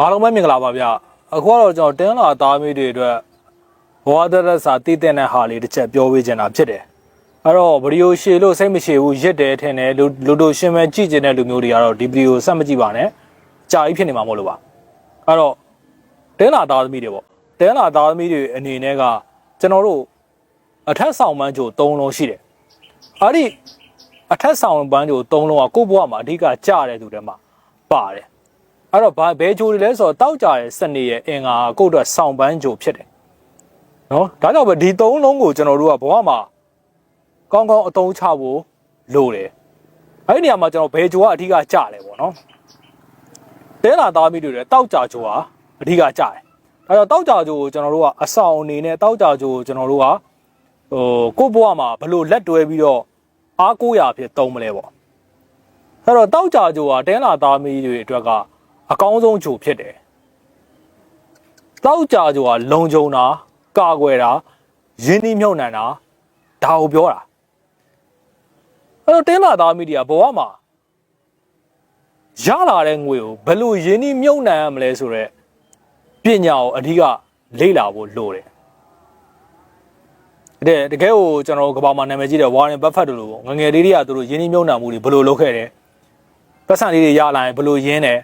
အားလုံးပဲမင်္ဂလာပါဗျအခုကတော့ကျွန်တော်တင်းလာသားမီးတွေအတွက်ဘဝတရစာတည်တဲ့တဲ့ဟာလေးတစ်ချက်ပြောပေးချင်တာဖြစ်တယ်အဲ့တော့ဗီဒီယိုရှည်လို့စိတ်မရှိဘူးရစ်တယ်ထင်တယ်လူလူတို့ရှင်းမဲကြည့်ကျင်တဲ့လူမျိုးတွေကတော့ဒီဗီဒီယိုဆက်မကြည့်ပါနဲ့ကြာကြီးဖြစ်နေမှာမဟုတ်လို့ပါအဲ့တော့တင်းလာသားသမီးတွေပေါ့တင်းလာသားသမီးတွေအနေနဲ့ကကျွန်တော်တို့အထက်ဆောင်ပန်းကြို၃လုံးရှိတယ်အဲ့ဒီအထက်ဆောင်ပန်းကြို၃လုံးကကိုယ့်ဘဝမှာအဓိကကြားတဲ့သူတွေမှာပါတယ် အဲ့တော့ဘာဘဲဂျိုတွေလဲဆိုတော့တောက်ကြတဲ့စနေရဲ့အင်္ဂါကိုယ့်အတွက်ဆောင်းပန်းဂျိုဖြစ်တယ်နော်ဒါကြောင့်ပဲဒီသုံးလုံးကိုကျွန်တော်တို့ကဘဝမှာကောင်းကောင်းအသုံးချဖို့လိုတယ်အဲ့ဒီနေရာမှာကျွန်တော်ဘဲဂျိုကအဓိကကြတယ်ပေါ့နော်တဲလာသားမိတွေလည်းတောက်ကြဂျိုဟာအဓိကကြတယ်ဒါကြောင့်တောက်ကြဂျိုကိုကျွန်တော်တို့ကအဆောင်အနေနဲ့တောက်ကြဂျိုကိုကျွန်တော်တို့ကဟိုကိုယ့်ဘဝမှာဘလို့လက်တွဲပြီးတော့အားကိုးရာဖြစ်သုံးမလဲပေါ့အဲ့တော့တောက်ကြဂျိုဟာတဲလာသားမိတွေအတွက်က အကောင်းဆုံးဂျိုဖြစ်တယ်။တောက်ကြဂျိုကလုံခြုံတာကာကွယ်တာရင်းနှီးမြုပ်နှံတာဒါကိုပြောတာ။အဲ့တော့တင်းလာသားမိတွေကဘဝမှာရလာတဲ့ငွေကိုဘယ်လိုရင်းနှီးမြုပ်နှံရမလဲဆိုတော့ပညာကိုအဓိကလေ့လာဖို့လိုတယ်။တဲ့တကယ်ကိုကျွန်တော်ကဘာမှာနာမည်ကြီးတဲ့ဝါရင်ဘတ်ဖတ်တို့လိုငငယ်လေးတွေကသူတို့ရင်းနှီးမြုပ်နှံမှုတွေဘယ်လိုလုပ်ခဲ့တယ်။ပတ်စံလေးတွေရလာရင်ဘယ်လိုရင်းတယ်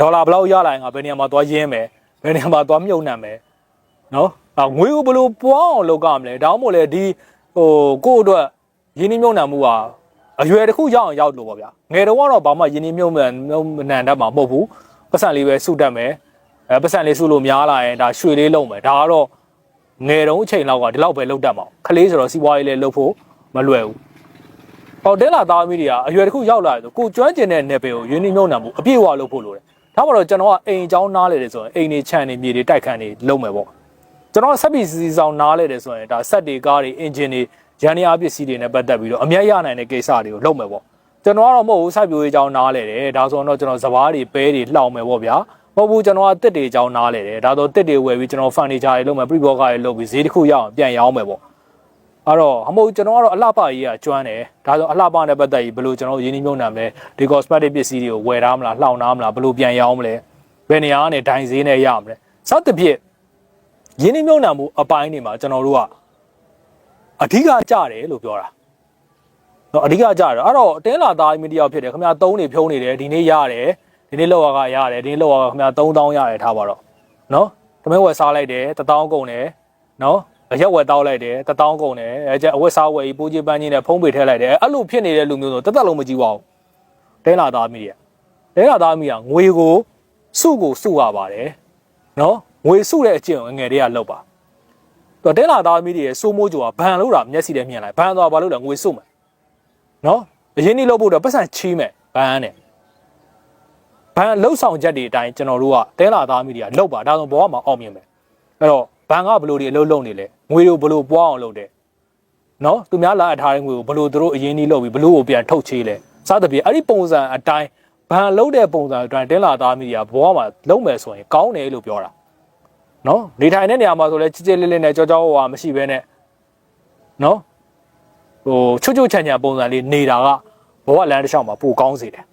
ဒေါ်လာဘယ်လောက်ရလာရင်ငါဘယ်နေရာမှာသွားရင်းမယ်ဘယ်နေရာမှာသွားမြုပ်နှံမယ်နော်အငွေကိုဘယ်လိုပွားအောင်လုပ်ကြမလဲဒါမှမဟုတ်လေဒီဟိုကိုယ့်အတွက်ရင်းနှီးမြုပ်နှံမှုဟာအရွယ်တစ်ခုရောက်အောင်ရောက်လို့ပေါ့ဗျာငယ်တော့ကတော့ဘာမှရင်းနှီးမြုပ်နှံမြုပ်နှံတတ်မှာမဟုတ်ဘူးပတ်စံလေးပဲစုတတ်မယ်အဲပတ်စံလေးစုလို့များလာရင်ဒါရွှေလေးလုံးမယ်ဒါကတော့ငယ်တုန်းအချိန်လောက်ကဒီလောက်ပဲလုပ်တတ်မှာခလေးဆိုတော့စီးပွားရေးလေးလုပ်ဖို့မလွယ်ဘူးဟောတဲလာသားမီးတွေကအရွယ်တစ်ခုရောက်လာတယ်ဆိုကိုကျွမ်းကျင်တဲ့နယ်ပယ်ကိုရင်းနှီးမြုပ်နှံမှုအပြည့်အဝလုပ်ဖို့လိုတယ် ဒါမှတော့ကျွန်တော်ကအိမ်အကြောင်းနားလေတယ်ဆိုရင်အိမ်နေခြံနေမြေတွေတိုက်ခန်းနေလုပ်မယ်ပေါ့ကျွန်တော်ဆက်ပြီးစီစီဆောင်နားလေတယ်ဆိုရင်ဒါဆက်တွေကားတွေအင်ဂျင်တွေရန်နေအားပစ္စည်းတွေနဲ့ပတ်သက်ပြီးတော့အမျက်ရနိုင်တဲ့ကိစ္စတွေကိုလုပ်မယ်ပေါ့ကျွန်တော်ကတော့မဟုတ်ဘူးစိုက်ပျိုးရေးအကြောင်းနားလေတယ်ဒါဆိုတော့ကျွန်တော်စပားတွေပဲတွေလှောင်မယ်ပေါ့ဗျာမဟုတ်ဘူးကျွန်တော်ကတစ်တွေအကြောင်းနားလေတယ်ဒါဆိုတစ်တွေဝယ်ပြီးကျွန်တော်ဖန်နီချာတွေလုပ်မယ်ပရိဘောဂါတွေလုပ်ပြီးဈေးတစ်ခုရအောင်ပြန်ရောင်းမယ်ပေါ့ အဲ့တော့အမို့ကျွန်တော်ကတော့အလှပကြီးကကျွမ်းတယ်ဒါဆိုအလှပနဲ့ပတ်သက်ပြီးဘယ်လိုကျွန်တော်ရင်းနှီးမြှုပ်နှံမလဲဒီ cosmetic ပစ္စည်းတွေကိုဝယ်ထားမလားလှောင်ထားမလားဘယ်လိုပြန်ရောင်းမလဲဘယ်နေရာကနေဒိုင်ဈေးနဲ့ရမလဲစသဖြင့်ရင်းနှီးမြှုပ်နှံမှုအပိုင်းတွေမှာကျွန်တော်တို့ကအဓိကကြတယ်လို့ပြောတာနော်အဓိကကြတယ်အဲ့တော့အတင်းလာသားမီဒီယာဖြစ်တယ်ခင်ဗျာ3နေဖြုံးနေတယ်ဒီနေ့ရတယ်ဒီနေ့လောက်ရကရတယ်ဒီနေ့လောက်ရကခင်ဗျာ3000ရတယ်ထားပါတော့နော်တမန်ဝယ်စားလိုက်တယ်1000ကုန်တယ်နော်အ ရက်ဝယ်တောက်လိုက်တယ်1000ကုန်တယ်အဲကျအဝက်စားဝယ်ပြီးပိုးကြီးပန်းကြီးနဲ့ဖုံးပေထည့်လိုက်တယ်အဲ့လိုဖြစ်နေတဲ့လူမျိုးဆိုတက်တက်လုံးမကြည့်ပါဘူးတင်းလာသားမီဒီယာတင်းလာသားမီဒီယာငွေကိုစုကိုစုရပါတယ်နော်ငွေစုတဲ့အကျင့်ကိုငယ်တွေကလောက်ပါတော့တဲလာသားမီးတွေရဲ့စိုးမိုးကြိုကဘန်လို့တာမျက်စိနဲ့မြင်လိုက်ဘန်သွားဘာလို့လဲငွေစုမယ်နော်အရင်နေ့လောက်ဖို့တော့ပတ်စံချီးမယ်ဘန်နဲ့ဘန်လှုပ်ဆောင်ချက်တွေအတိုင်းကျွန်တော်တို့ကတဲလာသားမီးတွေကလောက်ပါဒါဆိုဘောကမှာအောင်မြင်မယ်အဲ့တော့ ဘန်ကဘလို့တွေအလုပ်လုပ်နေလဲငွေတွေကိုဘလို့ပွားအောင်လုပ်တယ်နော်သူများလာအပ်ထားတဲ့ငွေကိုဘလို့သူတို့အရင်နေ့လုပ်ပြီးဘလို့ကိုပြန်ထုတ်ချေးလဲစသဖြင့်အဲ့ဒီပုံစံအတိုင်းဘန်လုံးတဲ့ပုံစံအတိုင်းတင်းလာသားမီးတွေကဘောမှာလုံးမယ်ဆိုရင်ကောင်းတယ်လို့ပြောတာနော်နေထိုင်တဲ့နေရာမှာဆိုလဲချစ်ချစ်လေးလေးနဲ့ကြောကြောဝါမရှိဘဲနဲ့နော်ဟိုချွတ်ချွတ်ချန်ချန်ပုံစံလေးနေတာကဘောကလမ်းတစ်လျှောက်မှာပိုကောင်းစေတယ်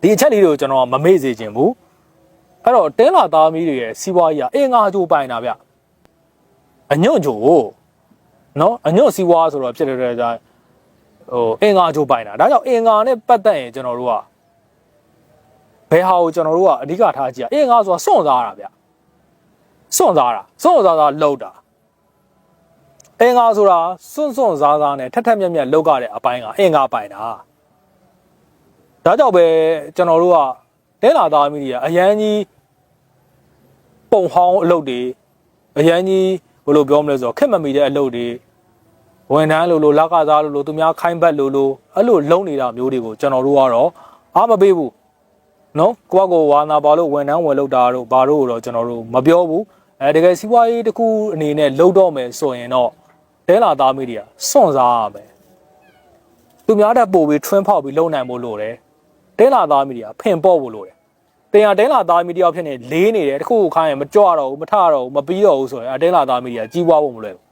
ဒီအချက်လေးတွေကိုကျွန်တော်မမေ့စေချင်ဘူး အဲ့တော့တင်းလာသားမီးတွေရဲ့စီးပွားရေးကအင်္ဂါကြိုးပိုင်တာဗျအညွန့်ကြိုးနော်အညွန့်စီးပွားဆိုတော့ဖြစ်တဲ့ကြဟိုအင်္ဂါကြိုးပိုင်တာဒါကြောင့်အင်္ဂါနဲ့ပတ်သက်ရင်ကျွန်တော်တို့ကဘယ်ဟာကိုကျွန်တော်တို့ကအဓိကထားကြည့်ရအင်္ဂါဆိုတာစွန့်စားတာဗျစွန့်စားတာစွန့်စားတာလောက်တာအင်္ဂါဆိုတာစွန့်စွန့်စားစားနဲ့ထက်ထက်မြက်မြက်လောက်ကြတဲ့အပိုင်းကအင်္ဂါပိုင်တာဒါကြောင့်ပဲကျွန်တော်တို့က တဲလာသားမီဒီယာအရန်ကြီးပုံဟောင်းအလုပ်တွေအရန်ကြီးဘယ်လိုပြောမလဲဆိုတော့ခက်မမီတဲ့အလုပ်တွေဝန်ထမ်းလို့လို့လက်ကစားလို့လို့သူများခိုင်းဘက်လို့လို့အဲ့လိုလုံနေတာမျိုးတွေကိုကျွန်တော်တို့ကတော့အားမပေးဘူးနော်ကိုကကိုဝါနာပါလို့ဝန်ထမ်းဝင်လုပ်တာတို့ဘာတို့တော့ကျွန်တော်တို့မပြောဘူးအဲတကယ်စီးပွားရေးတစ်ခုအနေနဲ့လုပ်တော့မယ်ဆိုရင်တော့တဲလာသားမီဒီယာစွန့်စားရမယ်သူများတက်ပို့ပြီးထွင်းဖောက်ပြီးလုံနိုင်ဖို့လိုတယ် တဲလာသားမီဒီယာဖင်ပေါ့ဖို့လိုတယ်တင်ရတဲလာသားမီဒီယာဖြစ်နေလေးနေတယ်တခုခုခိုင်းရင်မကြွတော့ဘူးမထတော့ဘူးမပြီးတော့ဘူးဆိုရင်အတဲလာသားမီဒီယာကြီးပွားဖို့မလွယ်ဘူး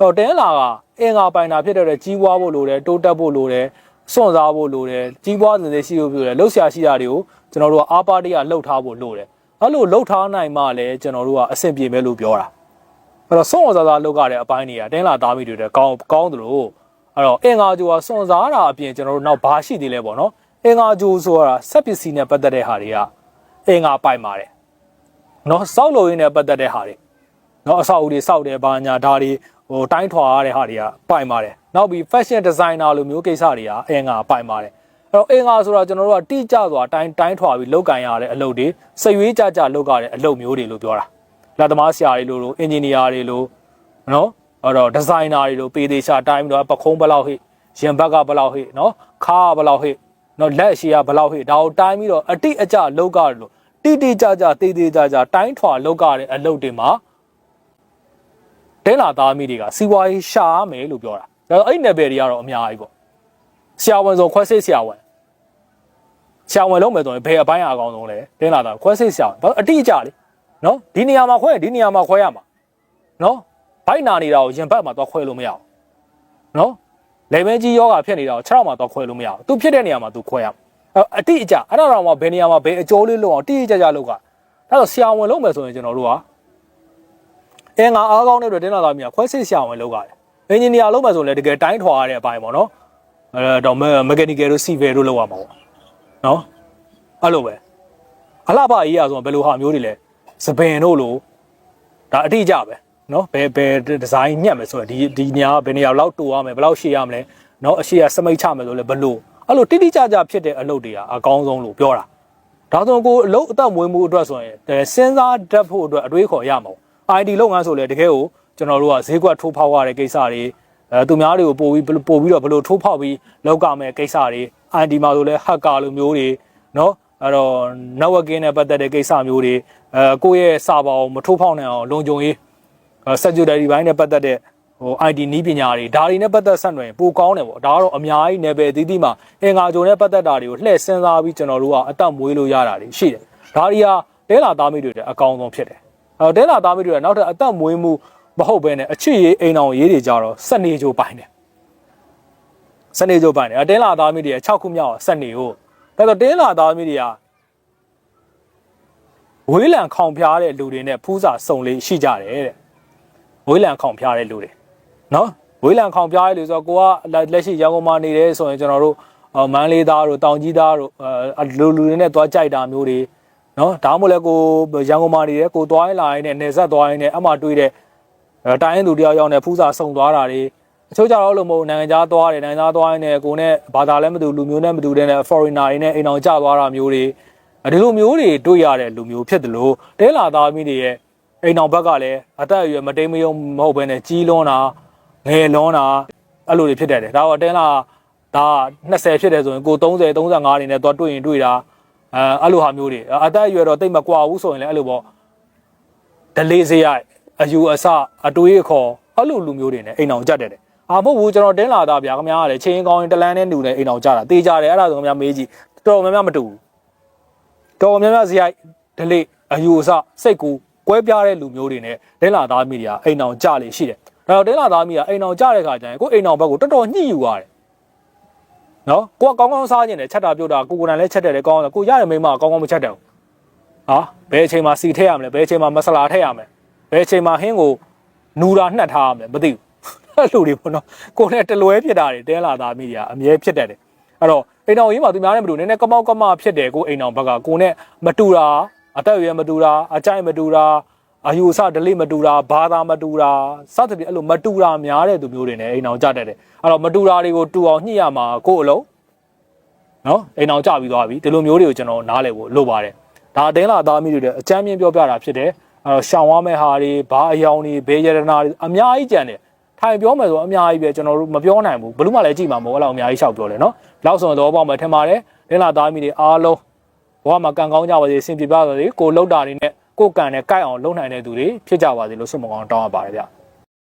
တော့တဲလာကအင်္ဂါပိုင်တာဖြစ်တဲ့ကြီးပွားဖို့လိုတယ်တိုးတက်ဖို့လိုတယ်စွန့်စားဖို့လိုတယ်ကြီးပွားစင်စစ်ရှိဖို့လိုတယ်လှုပ်ရှားရှိတာတွေကိုကျွန်တော်တို့ကအားပါတရလှုပ်ထားဖို့လိုတယ်အဲ့လိုလှုပ်ထားနိုင်မှလည်းကျွန်တော်တို့ကအဆင်ပြေမယ်လို့ပြောတာအဲ့တော့စွန့်ဝစားစားလှုပ်ရတဲ့အပိုင်းတွေကတင်းလာသားမိတွေတဲ့ကောင်းကောင်းသလိုအဲ့တော့အင်္ဂါဂျိုကစွန့်စားတာအပြင်ကျွန်တော်တို့နောက်ဘာရှိသေးလဲပေါ့နော် အင်္ဂါဂျိုဆိုတာစက်ပစ္စည်းနဲ့ပတ်သက်တဲ့ဟာတွေကအင်္ဂါပိုင်ပါတယ်နော်စောက်လို့ရင်းနဲ့ပတ်သက်တဲ့ဟာတွေနော်အဆောက်အဦတွေစောက်တယ်ဘာညာဒါတွေဟိုတိုင်းထွာရတဲ့ဟာတွေကပိုင်ပါတယ်နောက်ပြီး fashion designer လိုမျိုးကိစ္စတွေကအင်္ဂါပိုင်ပါတယ်အဲ့တော့အင်္ဂါဆိုတာကျွန်တော်တို့ကတိကျစွာတိုင်းတိုင်းထွာပြီးလောက်ကန်ရတဲ့အလုပ်တွေစရွေးကြကြလောက်ရတဲ့အလုပ်မျိုးတွေလို့ပြောတာလက်သမားဆရာတွေလို့လို့အင်ဂျင်နီယာတွေလို့နော်အဲ့တော့ဒီဇိုင်နာတွေလို့ပေသေးချာတိုင်းပြီးတော့ပခုံးဘယ်လောက်ဟိရင်ဘက်ကဘယ်လောက်ဟိနော်ခါကဘယ်လောက်ဟိ နော်လက်အရှိကဘယ်လောက်ဟိဒါကိုတိုင်းပြီးတော့အတိအကျလောက်ကြလို့တိတိကျကျတေးသေးကြကြတိုင်းထွာလောက်ကြတဲ့အလုပ်တွေမှာတဲလာသားမိတွေကစီဝါရေးရှာရမယ်လို့ပြောတာဒါတော့အဲ့ဒီနယ်ပယ်တွေကတော့အများကြီးပေါ့ဆရာဝန်ဆိုခွဲစိတ်ဆရာဝန်ဆရာဝန်လုံးမယ်ဆိုရင်ဘယ်အပိုင်းအကောင်ဆုံးလဲတင်းလာတာခွဲစိတ်ဆရာဝန်ဘာအတိအကျလေနော်ဒီနေရာမှာခွဲရင်ဒီနေရာမှာခွဲရမှာနော်ဘိုက်နာနေတာကိုရင်ဘတ်မှာတော့ခွဲလို့မရအောင်နော် လေမဲကြီးယောဂဖြစ်နေတာကိုခြေထောက်မှာတော့ခွဲလို့မရအောင်သူဖြစ်တဲ့နေရာမှာသူခွဲရမှာအဲ့အတိအကျအဲ့ဒါတော့မှဘယ်နေရာမှာဘယ်အကျိုးလေးလုံးအောင်တိတိကျကျလောက်ကဒါတော့ဆရာဝန်လုံးမယ်ဆိုရင်ကျွန်တော်တို့ကအင်္ဂါအားကောင်းတဲ့အတွက်တင်းလာသားမြာခွဲစိတ်ဆရာဝန်လောက်ရတယ်အင်ဂျင်နီယာလုံးမယ်ဆိုရင်လည်းတကယ်တိုင်းထွာရတဲ့အပိုင်းပေါ့နော်အဲတော့မက်ကနီကယ်တို့စီဗယ်တို့လောက်ရမှာပေါ့နော်အဲ့လိုပဲအလှပအေးရဆိုဘယ်လိုဟာမျိုးတွေလဲစပင်တို့လိုဒါအတိအကျပဲ နော်ဘယ်ဘယ်ဒီဇိုင်းညက်မယ်ဆိုတော့ဒီဒီညာဘယ်နေရာလောက်တူရမလဲဘယ်လောက်ရှည်ရမလဲနော်အရှည်ရစမိတ်ချမယ်ဆိုလဲဘလို့အဲ့လိုတိတိကျကျဖြစ်တဲ့အလုပ်တွေကအကောင်းဆုံးလို့ပြောတာဒါဆိုကိုအလုပ်အသက်မွေးမှုအတွက်ဆိုရင်စဉ်းစားတတ်ဖို့အတွက်အတွေးခေါ်ရမှာပေါ့ ID လုပ်ငန်းဆိုလဲတကယ်ကိုကျွန်တော်တို့ကဈေးကွက်ထိုးဖောက်ရတဲ့ကိစ္စတွေအဲသူများတွေကိုပို့ပြီးပို့ပြီးတော့ဘလို့ထိုးဖောက်ပြီးလောက်ကမဲ့ကိစ္စတွေ ID မှာဆိုလဲ hacker လိုမျိုးတွေနော်အဲ့တော့ networking နဲ့ပတ်သက်တဲ့ကိစ္စမျိုးတွေအဲကိုယ့်ရဲ့စာပေါင်မထိုးဖောက်နိုင်အောင်လုံခြုံရေး security ဘိုင်းနဲ့ပတ်သက်တဲ့ဟို ID နီးပညာတွေဒါတွေနဲ့ပတ်သက်ဆက်နွယ်ပိုကောင်းတယ်ပေါ့ဒါကတော့အများကြီး ਨੇ ပဲအသီးသီးမှာအင်္ဂါကြုံနဲ့ပတ်သက်တာတွေကိုလှည့်စဉ်းစားပြီးကျွန်တော်တို့ကအသက်မွေးလို့ရတာတွေရှိတယ်ဒါတွေကတဲလာသားမိတွေတဲ့အကောင်းဆုံးဖြစ်တယ်အဲတဲလာသားမိတွေကနောက်ထပ်အသက်မွေးမှုမဟုတ်ဘဲနဲ့အချစ်ရေးအိမ်အောင်ရေးတွေကြတော့စနေကြိုပိုင်တယ်စနေကြိုပိုင်တယ်တဲလာသားမိတွေ6ခုမြောက်စနေကိုဒါဆိုတဲလာသားမိတွေကဝေးလံခေါင်ဖျားတဲ့လူတွေနဲ့ဖူးစာစုံလေးရှိကြတယ်တဲ့ ဝေးလံခေါင်ဖျားတဲ့လူတွေနော်ဝေးလံခေါင်ဖျားတဲ့လူဆိုတော့ကိုကလက်ရှိရန်ကုန်မှာနေတယ်ဆိုရင်ကျွန်တော်တို့မန်းလေးသားတို့တောင်ကြီးသားတို့အဲလူလူတွေနဲ့သွားကြိုက်တာမျိုးတွေနော်ဒါမှမဟုတ်လည်းကိုရန်ကုန်မှာနေတယ်ကိုသွားရင်လာရင်နဲ့နေဆက်သွားရင်နဲ့အမှတွေးတဲ့တိုင်းရင်သူတယောက်ယောက်နဲ့ဖူးစာစုံသွားတာတွေအချို့ကြတော့လို့မဟုတ်နိုင်ငံခြားသွားတယ်နိုင်ငံခြားသွားရင်နဲ့ကိုနဲ့ဘာသာလည်းမတူလူမျိုးနဲ့မတူတဲ့နဲ့ foreigner တွေနဲ့အိမ်အောင်ကြသွားတာမျိုးတွေဒီလိုမျိုးတွေတွေ့ရတဲ့လူမျိုးဖြစ်တယ်လို့တဲလာသားမိတွေရဲ့ အိမ်အောင်ဘက်ကလည်းအသက်အရွယ်မတိမ်မယုံမဟုတ်ဘဲနဲ့ကြီးလွန်းတာငယ်လွန်းတာအဲ့လိုတွေဖြစ်တတ်တယ်ဒါတော့တဲလာဒါ20ဖြစ်တယ်ဆိုရင်ကို30 35နေနဲ့သွားတွေ့ရင်တွေ့တာအဲအဲ့လိုဟာမျိုးတွေအသက်အရွယ်တော့တိတ်မကွာဘူးဆိုရင်လည်းအဲ့လိုပေါ့ဒလေးစရိုက်အယူအဆအတွေးအခေါ်အဲ့လိုလူမျိုးတွေနဲ့အိမ်အောင်ကြက်တယ်အာမဟုတ်ဘူးကျွန်တော်တင်းလာတာဗျာခင်ဗျားကလည်းချင်းကောင်းရင်တလန်းနဲ့တူနေအိမ်အောင်ကြတာတေးကြတယ်အဲ့ဒါဆိုခင်ဗျားမေးကြည့်တော်တော်များများမတူဘူးတော်တော်များများစရိုက်ဒလေးအယူအဆစိတ်ကူ ကွဲပြားတဲ့လူမျိုးတွေနဲ့တင်းလာသားမိတွေကအိမ်အောင်ကြလေရှိတယ်ဒါတော့တင်းလာသားမိကအိမ်အောင်ကြတဲ့ခါကျရင်ကိုအိမ်အောင်ဘက်ကိုတော်တော်ညှိယူရတယ်နော်ကိုကကောင်းကောင်းစားခြင်းနဲ့ချက်တာပြုတ်တာကိုကိုယ်တိုင်လည်းချက်တယ်လေကောင်းတယ်ကိုရတဲ့မိမကောင်းကောင်းမချက်တယ်ဟာဘယ်အချိန်မှာစီထည့်ရမလဲဘယ်အချိန်မှာမဆလာထည့်ရမလဲဘယ်အချိန်မှာဟင်းကိုနူတာနှက်ထားရမလဲမသိဘူးအဲ့လိုတွေပေါ့နော်ကိုနဲ့တလွဲဖြစ်တာတွေတဲလာသားမိတွေကအမြဲဖြစ်တတ်တယ်အဲ့တော့အိမ်တော်ကြီးမှာသူများနဲ့မတူနည်းနည်းကမောက်ကမဖြစ်တယ်ကိုအိမ်တော်ဘက်ကကိုနဲ့မတူတာ အသက်အရွယ်မတူတာအကြိုက်မတူတာအယူအဆဒလိမတူတာဘာသာမတူတာစသဖြင့်အဲ့လိုမတူတာများတဲ့သူမျိုးတွေနဲ့အိမ်တော်ကြတတ်တယ်အဲ့တော့မတူတာတွေကိုတူအောင်ညှိရမှာကို့အလုံးနော်အိမ်တော်ကြပြီးသွားပြီဒီလိုမျိုးတွေကိုကျွန်တော်နားလည်ဖို့လိုပါတယ်ဒါအတင်းလာသားမိတွေတဲ့အချမ်းမြင့်ပြောပြတာဖြစ်တယ်အဲ့တော့ရှောင်ရမယ့်ဟာတွေဘာအယောင်တွေဘေးရတနာတွေအများကြီးကြံတယ်ထိုင်ပြောမယ်ဆိုအများကြီးပဲကျွန်တော်တို့မပြောနိုင်ဘူးဘလို့မှလည်းကြည့်မှာမဟုတ်အဲ့လောက်အများကြီးရှောက်ပြောတယ်နော်လောက်ဆိုတော့ပေါ့မယ်ထင်ပါတယ်လင်းလာသားမိတွေအားလုံး ဘဝမှာကံကောင်းကြပါစေအဆင်ပြေပါစေကိုလှုပ်တာတွေနဲ့ကိုကံနဲ့ကြိုက်အောင်လုပ်နိုင်တဲ့သူတွေဖြစ်ကြပါစေလို့ဆုမကောင်းတောင်းရပါတယ်ဗျ